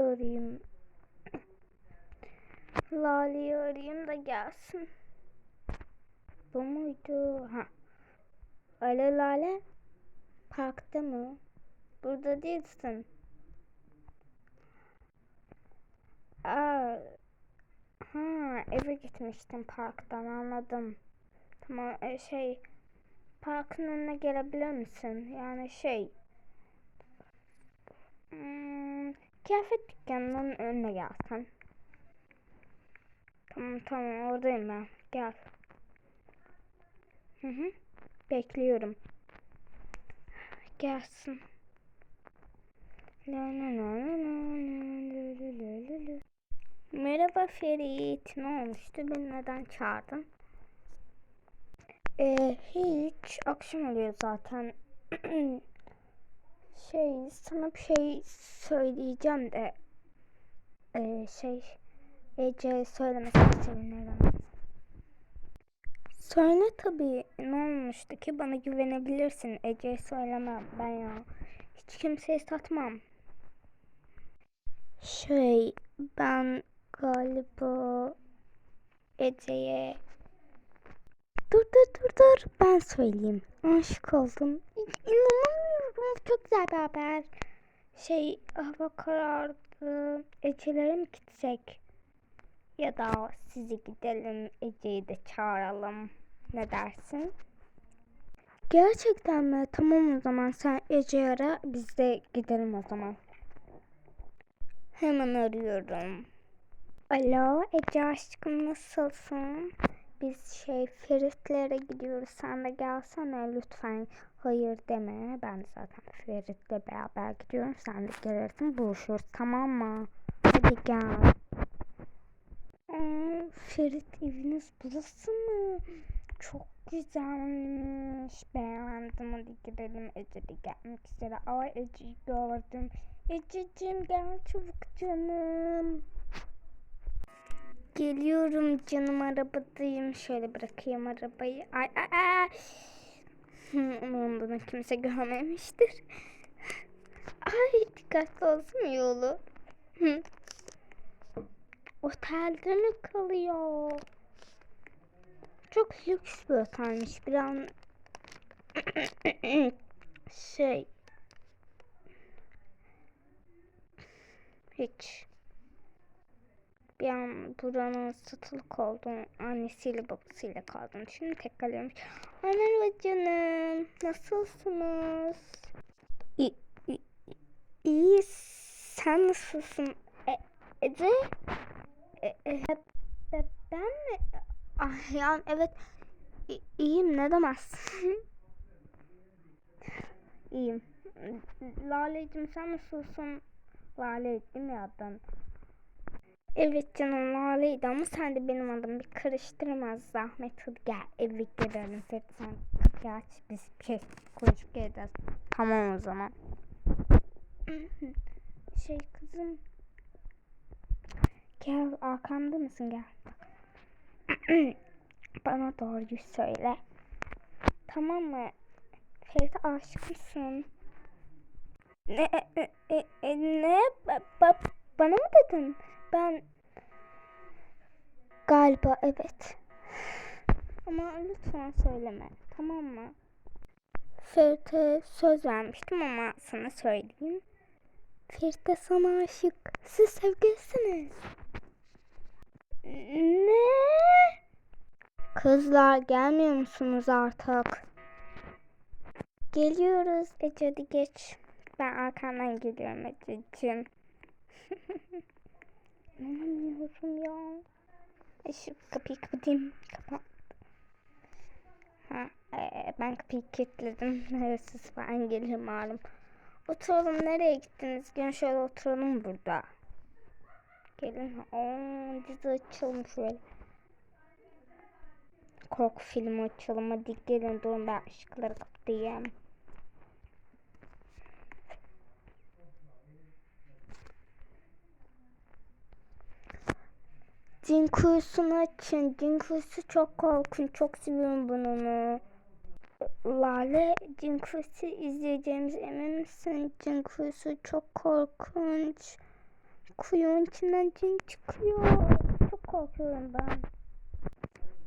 arayayım. Lale'yi arayayım da gelsin. Bu muydu? Ha. Alo Lale. Parkta mı? Burada değilsin. Aa, ha, eve gitmiştim parktan anladım. Tamam e, şey parkın önüne gelebilir misin? Yani şey hmm, Kıyafet dükkanının önüne gelsen. Tamam tamam oradayım ben. Gel. Hı hı. Bekliyorum. Gelsin. La la la la la la la la Merhaba Ferit. Ne olmuştu? Beni neden çağırdın? Ee, hiç. Akşam oluyor zaten. şey, sana bir şey söyleyeceğim de. Ee, şey, Ece söylemesini sevinirim. Söyle tabii. Ne olmuştu ki? Bana güvenebilirsin. Ece'ye söylemem ben ya. Hiç kimseye satmam. Şey, ben galiba Ece'ye... Dur dur dur dur. Ben söyleyeyim. Aşık oldum. İnanamıyorum. Çok güzel bir haber. Şey, hava karardı. Ece'lere mi gitsek? Ya da sizi gidelim Ece'yi de çağıralım. Ne dersin? Gerçekten mi? Tamam o zaman sen Ece'yi ara biz de gidelim o zaman. Hemen arıyorum. Alo Ece aşkım nasılsın? Biz şey Ferit'lere gidiyoruz. Sen de gelsene lütfen. Hayır deme. Ben zaten Ferit'le beraber gidiyorum. Sen de gelirsin. Buluşuruz tamam mı? Hadi gel. Aa, Ferit eviniz burası mı? Çok güzelmiş. Beğendim. Hadi gidelim. Ece de gelmek üzere. Ay Ece'yi gördüm. Ececiğim gel çabuk canım. Geliyorum canım arabadayım. Şöyle bırakayım arabayı. Ay ay ay. Bunu kimse görmemiştir. Ay dikkatli olsun yolu. Otelde mi kalıyor? Çok lüks bir otelmiş. Bir an şey hiç bir an buranın satılık olduğunu annesiyle babasıyla kaldım. Şimdi tek kalıyormuş. Ay merhaba canım. Nasılsınız? İyi, iyi, iyi. Sen nasılsın? E, Ece? E, e, be- ben mi? Ah yani evet. İyiyim ne demezsin? İyiyim. Lale'cim sen nasılsın? Lale değil mi adın? Evet canım Lale'ydi ama sen de benim adımı bir karıştırmaz zahmet. Hadi gel eve girelim. Sen kapıyı aç biz şey konuşup geleceğiz. Tamam o zaman. şey kızım. Gel arkamda mısın gel. Bana doğruyu söyle. Tamam mı? Ferit'e aşık mısın? Ne? E, e, e, ne? Ba- ba- bana mı dedin? Ben galiba evet. Ama lütfen söyleme. Tamam mı? Ferit'e söz vermiştim ama sana söyleyeyim. Ferit de sana aşık. Siz sevgilisiniz. Ne? Kızlar gelmiyor musunuz artık? Geliyoruz Ece hadi geç. Ben arkandan geliyorum Ececiğim. İnanamıyorum ya. Ay, Şu kapıyı kapatayım. Kapat. Ha, e, ben kapıyı kilitledim. Hırsız falan gelir malum. Oturalım nereye gittiniz? Gelin şöyle oturalım burada. Gelin. Oo, dizi açalım şöyle. Korku filmi açalım. Hadi gelin durun ben ışıkları kapatayım. Cin kuyusunu açın. Cin kuyusu çok korkunç. Çok seviyorum bunu. Lale, Cin kuyusu izleyeceğimiz emin misin? Cin kuyusu çok korkunç. kuyunun içinden cin çıkıyor. Çok korkuyorum ben.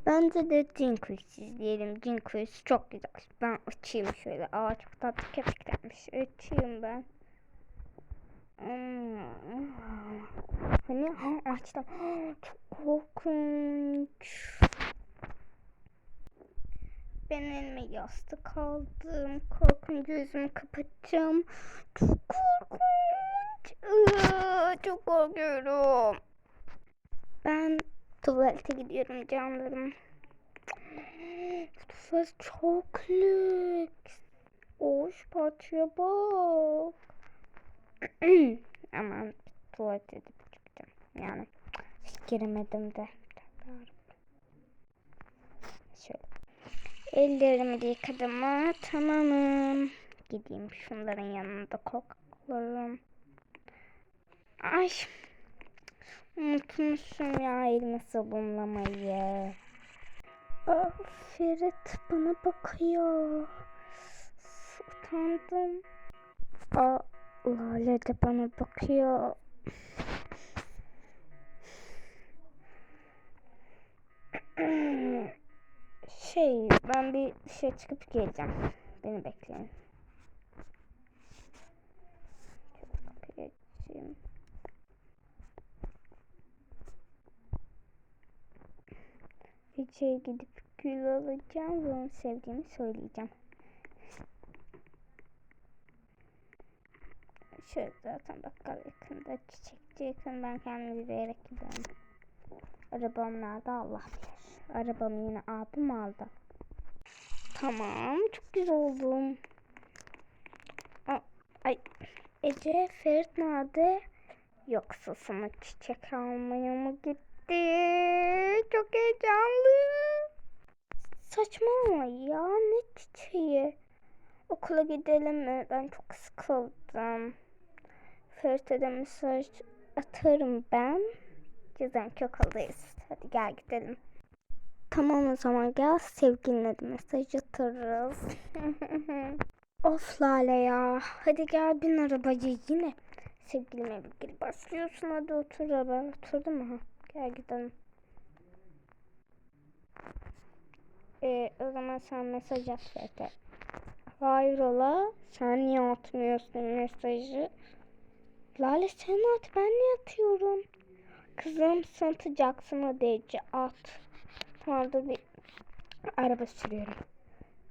Bence de cin kuyusu izleyelim. Cin kuyusu çok güzel. Ben açayım şöyle. Aa çok tatlı köpeklermiş. Açayım ben. Hmm. Hani ha, açtım. Çok korkunç. Ben elime yastık aldım. Korkunca yüzümü kapatacağım. Çok korkunç. Çok korkuyorum. Ben tuvalete gidiyorum canlarım. Tuvalet çok lüks. Oş parçaya bak. Aman tuvalete de çıkacağım. Yani giremedim de. Şöyle. Ellerimi de yıkadım mı? Tamamım. Gideyim şunların yanında koklarım. Ay. Unutmuşum ya elimi sabunlamayı. Aa, Ferit bana bakıyor. Utandım. Aa, Lale de bana bakıyor. Şey, ben bir dışarı çıkıp geleceğim. Beni bekleyin. İçeri gidip gül alacağım ve onu sevdiğimi söyleyeceğim. Şöyle zaten bakkal yakında, çiçekçi yakın. Ben kendim yürüyerek gidiyorum. Arabam nerede Allah bilir. Arabamı yine abim aldı. Tamam, çok güzel oldum. Aa, ay, Ece, Ferit nerede? Yoksa sana çiçek almaya mı gitti? Çok heyecanlı. Saçmalama ya, ne çiçeği? Okula gidelim mi? Ben çok sıkıldım. Ferit'e de mesaj atarım ben. Cezan çok okuldayız. Hadi gel gidelim. Tamam o zaman gel sevgiline de mesaj atarız. of Lale ya. Hadi gel bin arabacı yine. Sevgilime bir başlıyorsun hadi otur araba. Oturdun mu? Gel gidelim. Ee, o zaman sen mesaj at Ferit'e. Hayrola? Sen niye atmıyorsun mesajı? Lale sen at ben niye atıyorum? Kızım satacaksın hadi Ece Tamamdır bir araba sürüyorum.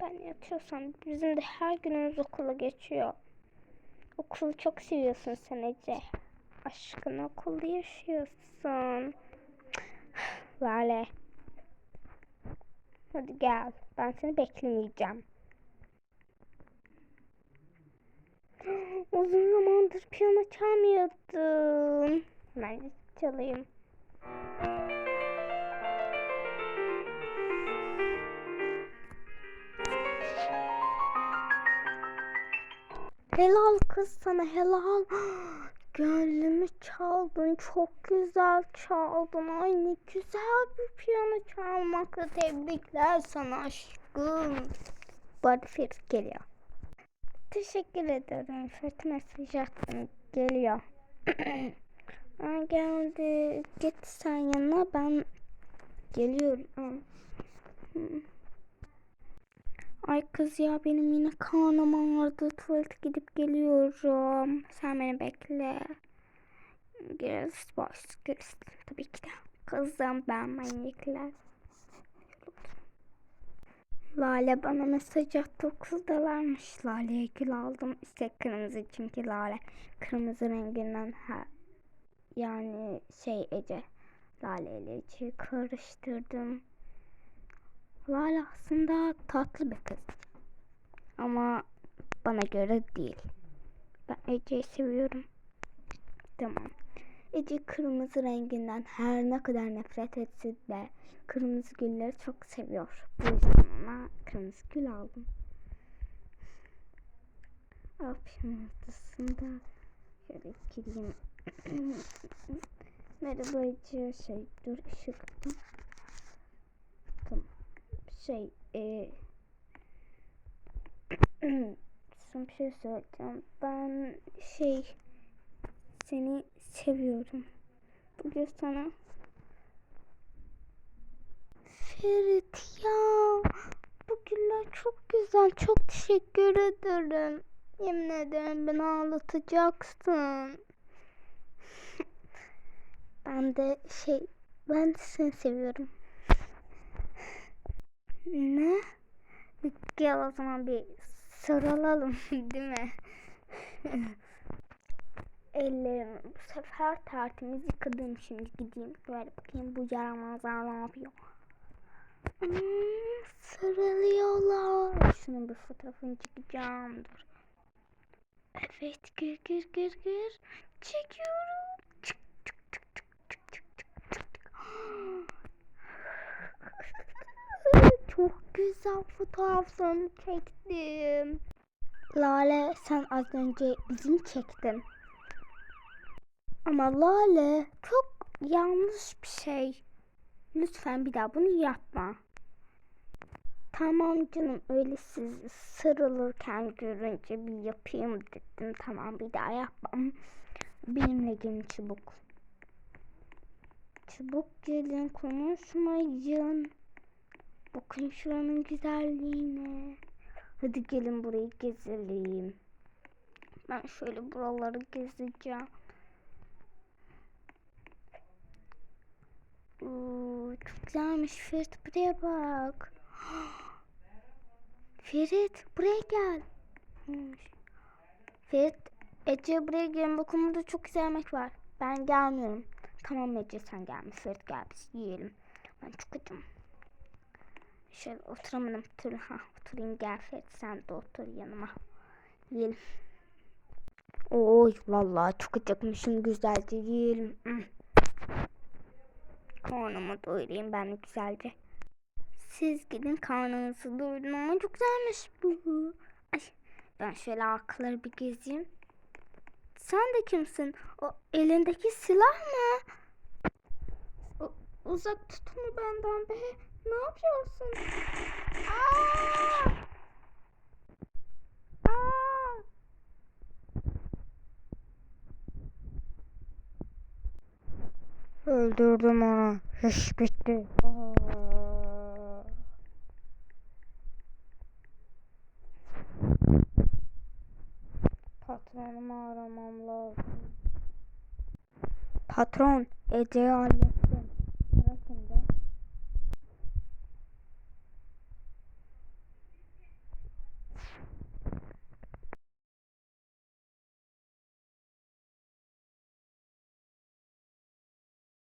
Ben yatıyorsam bizim de her günümüz okula geçiyor. Okulu çok seviyorsun sen Ece. Aşkın okulda yaşıyorsun. Lale. Hadi gel. Ben seni beklemeyeceğim. Uzun zamandır piyano çalmıyordum. Hemen çalayım. Helal kız sana helal. Gönlümü çaldın. Çok güzel çaldın. Ay ne güzel bir piyano çalmakla tebrikler sana aşkım. Ferit geliyor. Teşekkür ederim. Ferit mesaj attım. Geliyor. Aa, geldi. Git sen yanına ben geliyorum. Ay kız ya benim yine karnım ağrıdı. Tuvalete gidip geliyorum. Sen beni bekle. Görüşürüz. Boş. Görüşürüz. Tabii ki de. Kızım ben manyaklar. Lale bana mesaj attı okuldalarmış. Lale'ye gül aldım. İşte kırmızı çünkü lale. Kırmızı renginden ha yani şey Ece. Lale ile Ece'yi karıştırdım. Lale aslında tatlı bir kız. Ama bana göre değil. Ben Ece'yi seviyorum. Tamam. Ece kırmızı renginden her ne kadar nefret etse de kırmızı gülleri çok seviyor. Bu yüzden ona kırmızı gül aldım. Akşam ortasında şöyle gireyim. Merhaba Ece. Şey dur ışık. Şey e, son bir şey söyleyeceğim. Ben şey seni seviyorum. Bugün sana Ferit ya bu güller çok güzel. Çok teşekkür ederim. Yemin ederim beni ağlatacaksın. ben de şey ben de seni seviyorum. Ne? Gel o zaman bir sarılalım değil mi? Ellerim bu sefer tertemiz yıkadım şimdi gideyim böyle bakayım bu yaramazlar ne yapıyor. Hmm, sarılıyorlar. Şunun bir fotoğrafını çekeceğim dur. Evet gir gir gir gir. Çekiyorum. Çık çık çık çık çık çık çık. Çok güzel fotoğraflarını çektim. Lale sen az önce bizim çektin. Ama Lale çok yanlış bir şey. Lütfen bir daha bunu yapma. Tamam canım öyle sizi sarılırken görünce bir yapayım dedim. Tamam bir daha yapmam. Benimle gelin çabuk. Çabuk gelin konuşmayın. Bakın şuranın güzelliğine. Hadi gelin burayı gezelim. Ben şöyle buraları gezeceğim. Oo, çok güzelmiş Ferit buraya bak. Ferit buraya gel. Ferit Ece buraya gelin bakın burada çok güzel yemek var. Ben gelmiyorum. Tamam Ece sen gelme Ferit gel biz yiyelim. Ben çok acım. Şöyle oturamadım. Otur, ha, oturayım gel Ferit sen de otur yanıma. Yiyelim. Oy vallahi çok acıkmışım güzelce yiyelim. Hmm. Karnımı doyurayım ben güzelce. Siz gidin karnınızı doyurun ama çok güzelmiş bu. Ay, ben şöyle arkaları bir gezeyim. Sen de kimsin? O elindeki silah mı? O, uzak tut onu benden be. Ne yapıyorsun? Aa! Aa! Öldürdüm onu. İş bitti. Patronumu aramam lazım. Patron, Ece'yi hallet.